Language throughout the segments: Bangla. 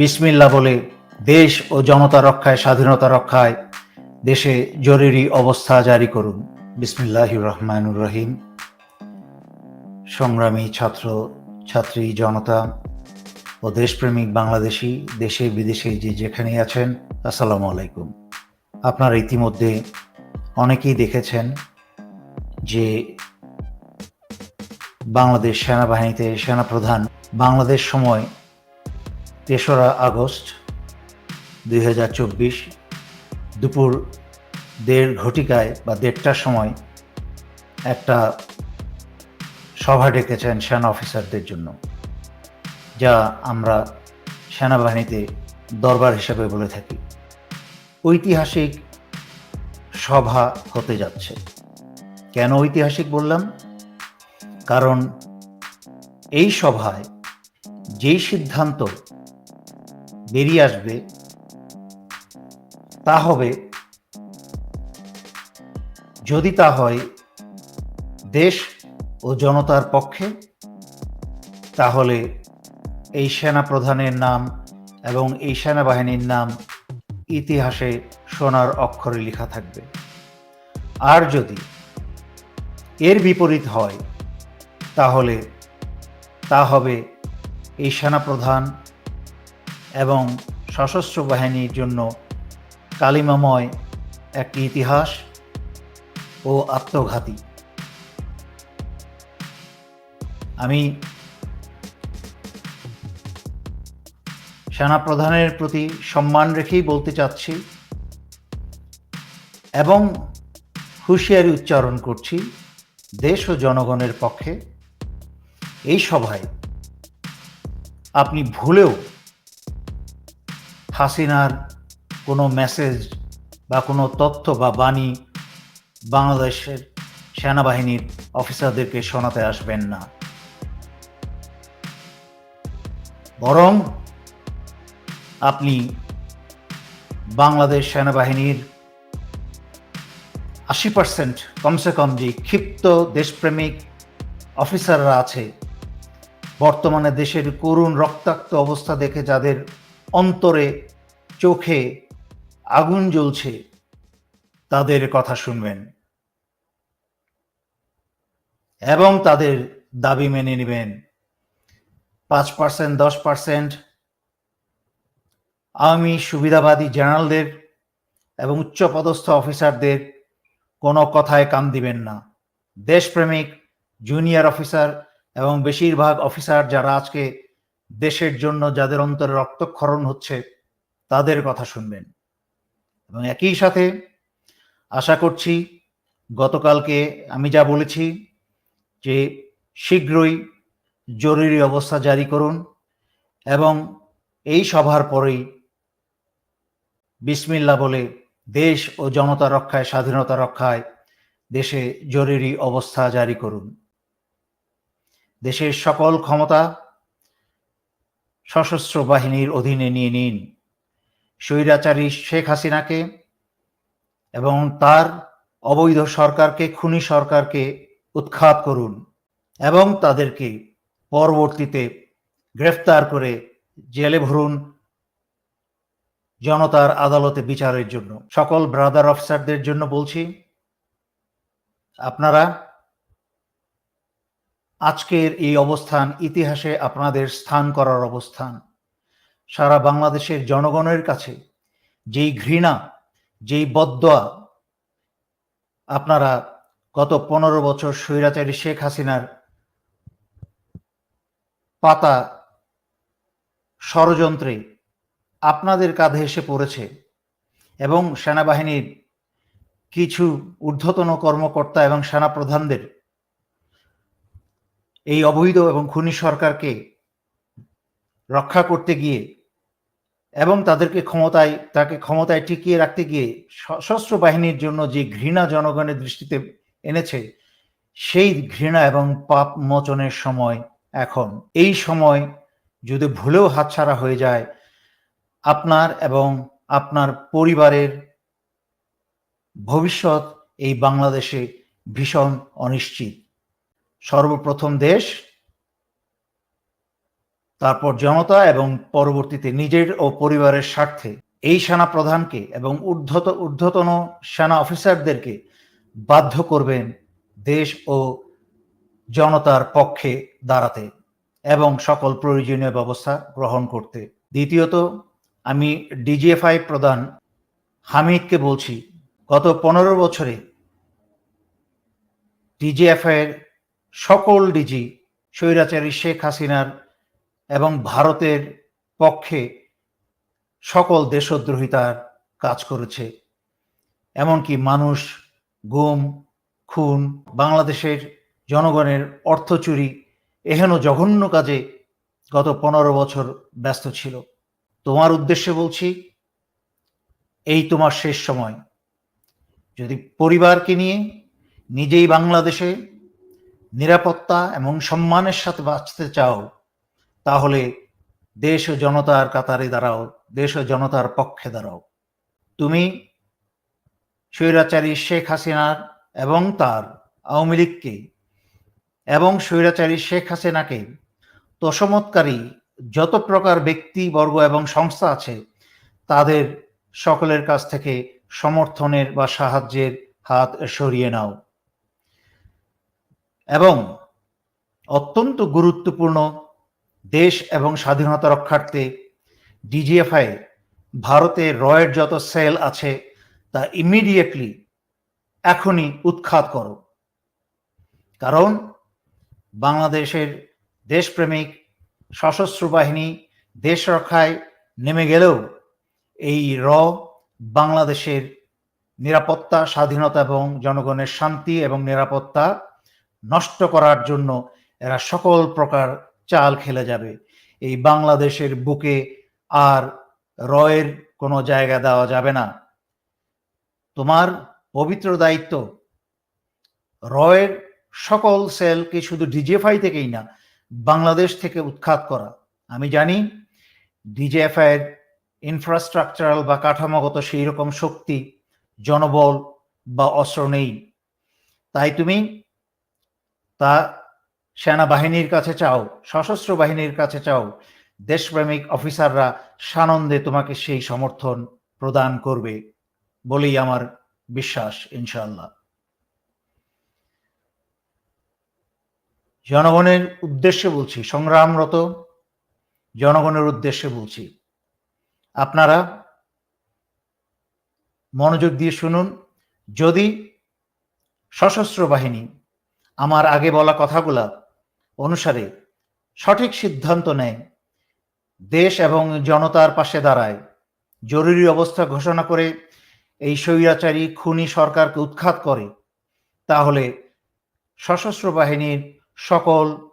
বিসমিল্লা বলে দেশ ও জনতা রক্ষায়, স্বাধীনতা রক্ষায় দেশে জরুরি অবস্থা জারি করুন। বিসমিল্লাহ রহমানুর রহিম। সংগ্রামী ছাত্র, ছাত্রী, জনতা ও দেশপ্রেমিক বাংলাদেশি, দেশে বিদেশে যে যেখানেই আছেন, আসসালামু আলাইকুম। আপনারা ইতিমধ্যে অনেকেই দেখেছেন যে বাংলাদেশ সেনাবাহিনীতে সেনাপ্রধান বাংলাদেশ সময় তেসরা আগস্ট দুই হাজার চব্বিশ, দুপুর দেড় ঘটিকায় বা দেড়টার সময় একটা সভা ডেকেছেন সেনা অফিসারদের জন্য, যা আমরা সেনাবাহিনীতে দরবার হিসাবে বলে থাকি। ঐতিহাসিক সভা হতে যাচ্ছে। কেন ঐতিহাসিক বললাম? কারণ এই সভায় যেই সিদ্ধান্ত বেরিয়ে আসবে, তা হবে, যদি তা হয় দেশ ও জনতার পক্ষে, তাহলে এই সেনা প্রধানের নাম এবং এই সেনাবাহিনীর নাম ইতিহাসে সোনার অক্ষরে লেখা থাকবে। আর যদি এর বিপরীত হয়, তাহলে তা হবে এই সেনাপ্রধান এবং সশস্ত্র বাহিনীর জন্য কালিমাময় একটি ইতিহাস ও আত্মঘাতী। আমি সেনাপ্রধানের প্রতি সম্মান রেখেই বলতে চাচ্ছি এবং হুঁশিয়ারি উচ্চারণ করছি দেশ ও জনগণের পক্ষে। এই সভায় আপনি ভুলেও হাসিনার কোনো মেসেজ বা কোনো তথ্য বা বাণী বাংলাদেশের সেনাবাহিনীর অফিসারদেরকে শোনাতে আসবেন না। বরং আপনি বাংলাদেশ সেনাবাহিনীর আশি পার্সেন্ট কমসে কম যে ক্ষিপ্ত দেশপ্রেমিক অফিসাররা আছে, বর্তমানে দেশের করুণ রক্তাক্ত অবস্থা দেখে যাদের অন্তরে চোখে আগুন জ্বলছে, তাদের কথা শুনবেন। এবং তাদের দাবি মেনে নেবেন। পাঁচ পার্সেন্ট দশ পার্সেন্ট আওয়ামী সুবিধাবাদী জেনারেলদের এবং উচ্চপদস্থ অফিসারদের কোনো কথায় কান দিবেন না। দেশপ্রেমিক, জুনিয়র অফিসার এবং বেশিরভাগ অফিসার যারা আজকে দেশের জন্য যাদের অন্তরে রক্তক্ষরণ হচ্ছে তাদের কথা শুনবেন। এবং একই সাথে আশা করছি গতকালকে আমি যা বলেছি যে শীঘ্রই জরুরি অবস্থা জারি করুন এবং এই সভার পরেই বিসমিল্লা বলে দেশ ও জনতা রক্ষায়, স্বাধীনতা রক্ষায় দেশে জরুরি অবস্থা জারি করুন। দেশের সকল ক্ষমতা সশস্ত্র বাহিনীর অধীনে নিয়ে নিন। স্বৈরাচারী শেখ হাসিনাকে এবং তার অবৈধ সরকারকে, খুনি সরকারকে উৎখাত করুন এবং তাদেরকে পরবর্তীতে গ্রেফতার করে জেলে ভরুন জনতার আদালতে বিচারের জন্য। সকল ব্রাদার অফিসারদের জন্য বলছি, আপনারা আজকের এই অবস্থান, ইতিহাসে আপনাদের স্থান করার অবস্থান। সারা বাংলাদেশের জনগণের কাছে যেই ঘৃণা, যেই বদয়া আপনারা গত পনেরো বছর স্বৈরাচারী শেখ হাসিনার পাতা ষড়যন্ত্রে আপনাদের কাঁধে এসে পড়েছে এবং সেনাবাহিনীর কিছু ঊর্ধ্বতন কর্মকর্তা এবং সেনাপ্রধানদের এই অবৈধ এবং খুনি সরকারকে রক্ষা করতে গিয়ে এবং তাদেরকে ক্ষমতায়, তাকে ক্ষমতায় টিকিয়ে রাখতে গিয়ে সশস্ত্র বাহিনীর জন্য যে ঘৃণা জনগণের দৃষ্টিতে এনেছে, সেই ঘৃণা এবং পাপ মোচনের সময় এখন। এই সময় যদি ভুলেও হাতছাড়া হয়ে যায়, আপনার এবং আপনার পরিবারের ভবিষ্যৎ এই বাংলাদেশে ভীষণ অনিশ্চিত। সর্বপ্রথম দেশ তারপর জনতা এবং পরবর্তীতে নিজের ও পরিবারের স্বার্থে এই সেনা প্রধানকে এবং ঊর্ধ্বত, ঊর্ধ্বতন সেনা অফিসারদেরকে বাধ্য করবেন দেশ ও জনতার পক্ষে দাঁড়াতে এবং সকল প্রয়োজনীয় ব্যবস্থা গ্রহণ করতে। দ্বিতীয়ত, আমি ডিজিএফআই প্রধান হামিদকে বলছি, গত পনেরো বছরে ডিজিএফআই এর সকল ডিজি, স্বৈরাচারী শেখ হাসিনার এবং ভারতের পক্ষে সকল দেশদ্রোহিতার কাজ করেছে। এমনকি মানুষ গুম, খুন, বাংলাদেশের জনগণের অর্থ চুরি এহেন জঘন্য কাজে গত পনেরো বছর ব্যস্ত ছিল। তোমার উদ্দেশ্যে বলছি, এই তোমার শেষ সময়। যদি পরিবারকে নিয়ে নিজেই বাংলাদেশে নিরাপত্তা এবং সম্মানের সাথে বাঁচতে চাও তাহলে দেশ ও জনতার কাতারে দাঁড়াও, দেশ ও জনতার পক্ষে দাঁড়াও। তুমি স্বৈরাচারী শেখ হাসিনার এবং তার আওয়ামী লীগকে এবং স্বৈরাচারী শেখ হাসিনাকে তোষমৎকারী যত প্রকার ব্যক্তিবর্গ এবং সংস্থা আছে, তাদের সকলের কাছ থেকে সমর্থনের বা সাহায্যের হাত সরিয়ে নাও। এবং অত্যন্ত গুরুত্বপূর্ণ দেশ এবং স্বাধীনতা রক্ষার্থে ডিজিএফআই ভারতে রয়ের যত সেল আছে, তা ইমিডিয়েটলি এখনই উৎখাত করো। কারণ বাংলাদেশের দেশপ্রেমিক সশস্ত্র বাহিনী দেশ রক্ষায় নেমে গেলেও এই র বাংলাদেশের নিরাপত্তা, স্বাধীনতা এবং জনগণের শান্তি এবং নিরাপত্তা নষ্ট করার জন্য এরা সকল প্রকার চাল খেলে যাবে। এই বাংলাদেশের বুকে আর রয়ের কোনো জায়গা দেওয়া যাবে না। তোমার পবিত্র দায়িত্ব, রয়ের সকল সেলকে শুধু ডিজিএফআই থেকেই না, বাংলাদেশ থেকে উৎখাত করা। আমি জানি ডিজিএফআই এর ইনফ্রাস্ট্রাকচারাল বা কাঠামোগত সেই রকম শক্তি, জনবল বা অস্ত্র নেই। তাই তুমি তা সেনাবাহিনীর কাছে চাও, সশস্ত্র বাহিনীর কাছে চাও, দেশপ্রেমিক অফিসাররা সানন্দে তোমাকে সেই সমর্থন প্রদান করবে বলেই আমার বিশ্বাস ইনশাল্লাহ জনগণের উদ্দেশ্যে বলছি, সংগ্রামরত জনগণের উদ্দেশ্যে বলছি, আপনারা মনোযোগ দিয়ে শুনুন, যদি সশস্ত্র বাহিনী আমার আগে বলা কথাগুলা অনুসারে সঠিক সিদ্ধান্ত নেয়। দেশ এবং জনতার পাশে দাঁড়ায়। জরুরি অবস্থা ঘোষণা করে এই স্বৈরাচারী খুনি সরকারকে উৎখাত করে। তাহলে সশস্ত্র বাহিনীর সকল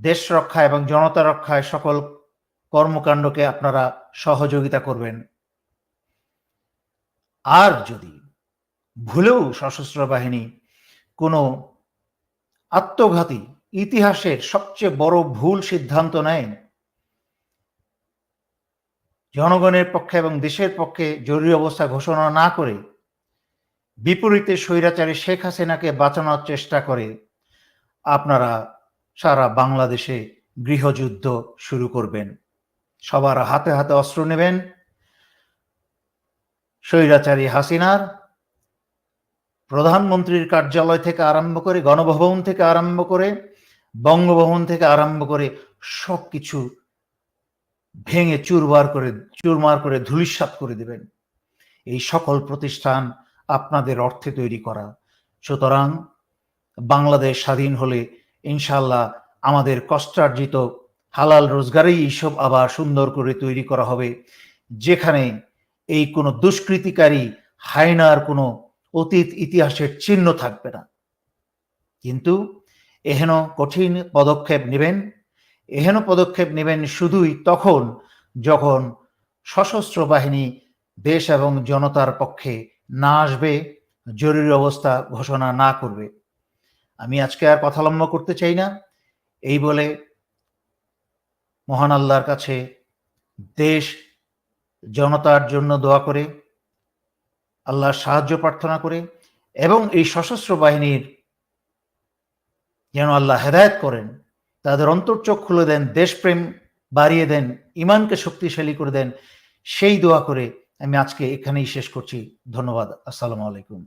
দেশ রক্ষা এবং জনতা রক্ষায় সকল কর্মকাণ্ডকে আপনারা সহযোগিতা করবেন। আর যদি ভুলেও সশস্ত্র বাহিনী কোনো আত্মঘাতী ইতিহাসের সবচেয়ে বড় ভুল সিদ্ধান্ত নেয়। জনগণের পক্ষে এবং দেশের পক্ষে জরুরি অবস্থা ঘোষণা না করে বিপরীতে স্বৈরাচারী শেখ হাসিনাকে বাঁচানোর চেষ্টা করে আপনারা সারা বাংলাদেশে গৃহযুদ্ধ শুরু করবেন। সবার হাতে হাতে অস্ত্র নেবেন। স্বৈরাচারী হাসিনার প্রধানমন্ত্রীর কার্যালয় থেকে আরম্ভ করে, গণভবন থেকে আরম্ভ করে বঙ্গভবন থেকে আরম্ভ করে সব কিছু ভেঙে চুরবার করে, চুরমার করে ধুলিসাৎ করে দেবেন। এই সকল প্রতিষ্ঠান আপনাদের অর্থে তৈরি করা। সুতরাং বাংলাদেশ স্বাধীন হলে ইনশাল্লাহ আমাদের কষ্টার্জিত হালাল রোজগারেই এইসব আবার সুন্দর করে তৈরি করা হবে, যেখানে এই কোনো দুষ্কৃতিকারী হায়নার কোনো অতীত ইতিহাসের চিহ্ন থাকবে না। কিন্তু এহেন কঠিন পদক্ষেপ নেবেন, এহেন পদক্ষেপ নেবেন শুধুই তখন যখন সশস্ত্র বাহিনী দেশ এবং জনতার পক্ষে না আসবে, জরুরি অবস্থা ঘোষণা না করবে। আমি আজকে আর কথা লম্ব করতে চাই না। এই বলে মহান আল্লাহর কাছে দেশ, জনতার জন্য দোয়া করে, আল্লাহর সাহায্য প্রার্থনা করে এবং এই সশস্ত্র বাহিনীর যেন আল্লাহ হেদায়ত করেন, তাদের অন্তর্চোখ খুলে দেন, দেশপ্রেম বাড়িয়ে দেন ইমানকে শক্তিশালী করে দেন, সেই দোয়া করে আমি আজকে এখানেই শেষ করছি। ধন্যবাদ। আসসালামু আলাইকুম।